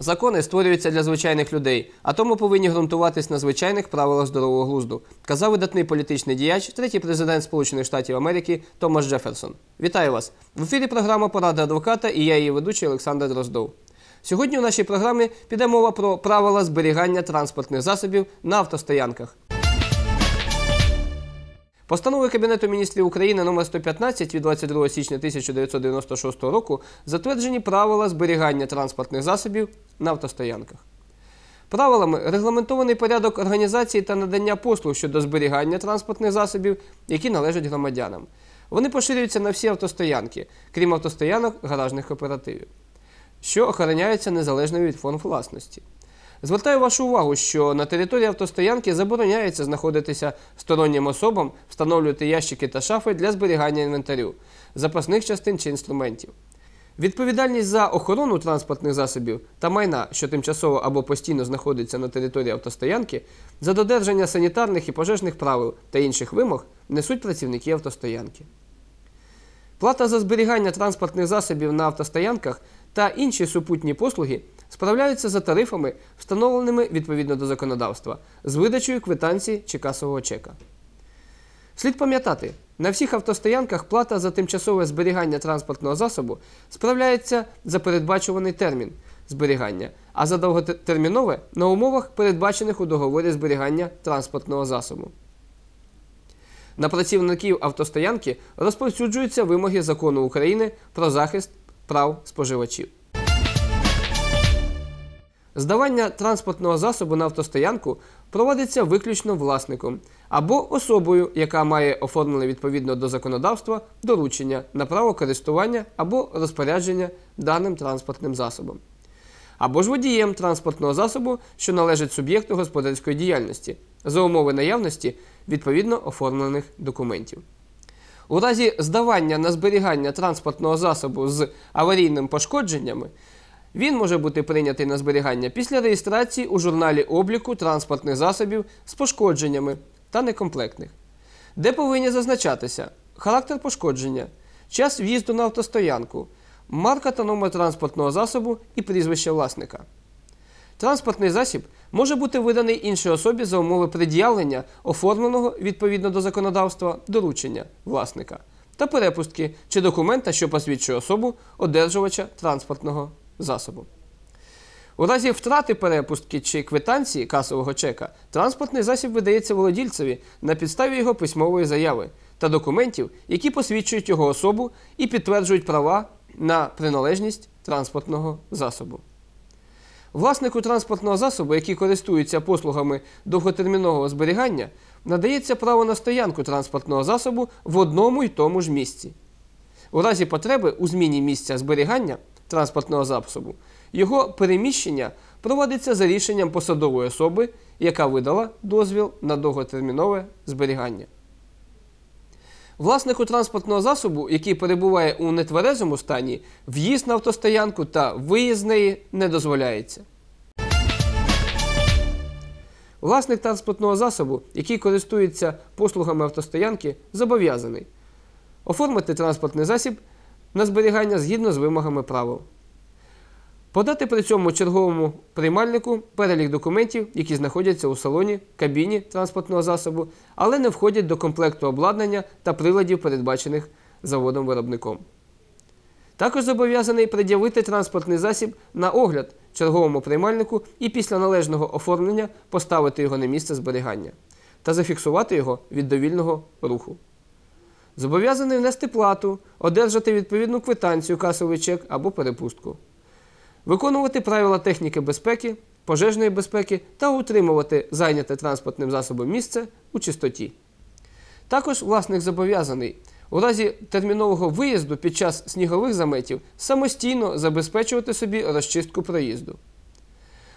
Закони створюються для звичайних людей, а тому повинні ґрунтуватись на звичайних правилах здорового глузду, казав видатний політичний діяч, третій президент Сполучених Штатів Америки Томас Джеферсон. Вітаю вас! В ефірі програма Порада адвоката і я її ведучий Олександр Дроздов. Сьогодні у нашій програмі піде мова про правила зберігання транспортних засобів на автостоянках. Постановою Кабінету міністрів України номер 115 від 22 січня 1996 року затверджені правила зберігання транспортних засобів на автостоянках. Правилами регламентований порядок організації та надання послуг щодо зберігання транспортних засобів, які належать громадянам. Вони поширюються на всі автостоянки, крім автостоянок гаражних кооперативів, що охороняються незалежно від форм власності. Звертаю вашу увагу, що на території автостоянки забороняється знаходитися стороннім особам, встановлювати ящики та шафи для зберігання інвентарю, запасних частин чи інструментів. Відповідальність за охорону транспортних засобів та майна, що тимчасово або постійно знаходиться на території автостоянки, за додержання санітарних і пожежних правил та інших вимог несуть працівники автостоянки. Плата за зберігання транспортних засобів на автостоянках та інші супутні послуги справляються за тарифами, встановленими відповідно до законодавства, з видачею квитанції чи касового чека. Слід пам'ятати, на всіх автостоянках плата за тимчасове зберігання транспортного засобу справляється за передбачуваний термін зберігання, а за довготермінове на умовах, передбачених у договорі зберігання транспортного засобу. На працівників автостоянки розповсюджуються вимоги закону України про захист прав споживачів. Здавання транспортного засобу на автостоянку проводиться виключно власником або особою, яка має оформлене відповідно до законодавства доручення на право користування або розпорядження даним транспортним засобом, або ж водієм транспортного засобу, що належить суб'єкту господарської діяльності, за умови наявності відповідно оформлених документів. У разі здавання на зберігання транспортного засобу з аварійними пошкодженнями він може бути прийнятий на зберігання після реєстрації у журналі обліку транспортних засобів з пошкодженнями та некомплектних, де повинні зазначатися характер пошкодження, час в'їзду на автостоянку, марка та номер транспортного засобу і прізвище власника. Транспортний засіб може бути виданий іншій особі за умови пред'явлення, оформленого відповідно до законодавства доручення власника та перепустки чи документа, що посвідчує особу одержувача транспортного засобу. У разі втрати перепустки чи квитанції касового чека транспортний засіб видається володільцеві на підставі його письмової заяви та документів, які посвідчують його особу і підтверджують права на приналежність транспортного засобу. Власнику транспортного засобу, який користується послугами довготермінового зберігання, надається право на стоянку транспортного засобу в одному й тому ж місці. У разі потреби у зміні місця зберігання транспортного засобу, його переміщення проводиться за рішенням посадової особи, яка видала дозвіл на довготермінове зберігання. Власнику транспортного засобу, який перебуває у нетверезому стані, в'їзд на автостоянку та виїзд з неї не дозволяється. Власник транспортного засобу, який користується послугами автостоянки, зобов'язаний оформити транспортний засіб на зберігання згідно з вимогами правил. Подати при цьому черговому приймальнику перелік документів, які знаходяться у салоні, кабіні транспортного засобу, але не входять до комплекту обладнання та приладів, передбачених заводом-виробником. Також зобов'язаний пред'явити транспортний засіб на огляд черговому приймальнику і після належного оформлення поставити його на місце зберігання та зафіксувати його від довільного руху. Зобов'язаний внести плату, одержати відповідну квитанцію, касовий чек або перепустку виконувати правила техніки безпеки, пожежної безпеки та утримувати зайняте транспортним засобом місце у чистоті. Також власник зобов'язаний у разі термінового виїзду під час снігових заметів самостійно забезпечувати собі розчистку проїзду.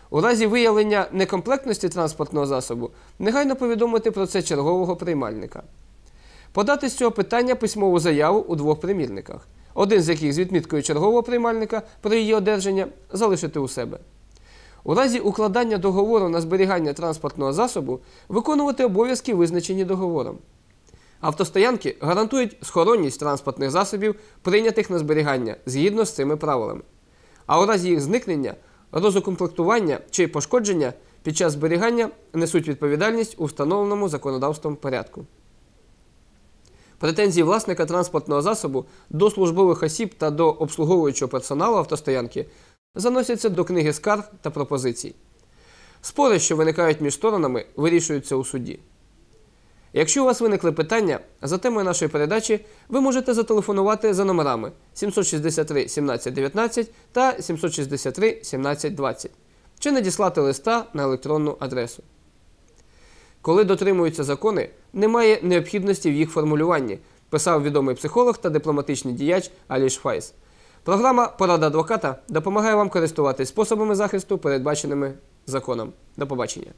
У разі виявлення некомплектності транспортного засобу негайно повідомити про це чергового приймальника. Подати з цього питання письмову заяву у двох примірниках один з яких з відміткою чергового приймальника про її одержання залишити у себе. У разі укладання договору на зберігання транспортного засобу виконувати обов'язки, визначені договором. Автостоянки гарантують схоронність транспортних засобів, прийнятих на зберігання згідно з цими правилами. А у разі їх зникнення розукомплектування чи пошкодження під час зберігання несуть відповідальність у встановленому законодавством порядку. Претензії власника транспортного засобу до службових осіб та до обслуговуючого персоналу автостоянки заносяться до книги скарг та пропозицій. Спори, що виникають між сторонами, вирішуються у суді. Якщо у вас виникли питання за темою нашої передачі, ви можете зателефонувати за номерами 763 17 19 та 763 17 20 чи надіслати листа на електронну адресу. Коли дотримуються закони, немає необхідності в їх формулюванні, писав відомий психолог та дипломатичний діяч Аліш Файс. Програма Порада адвоката допомагає вам користуватись способами захисту, передбаченими законом. До побачення.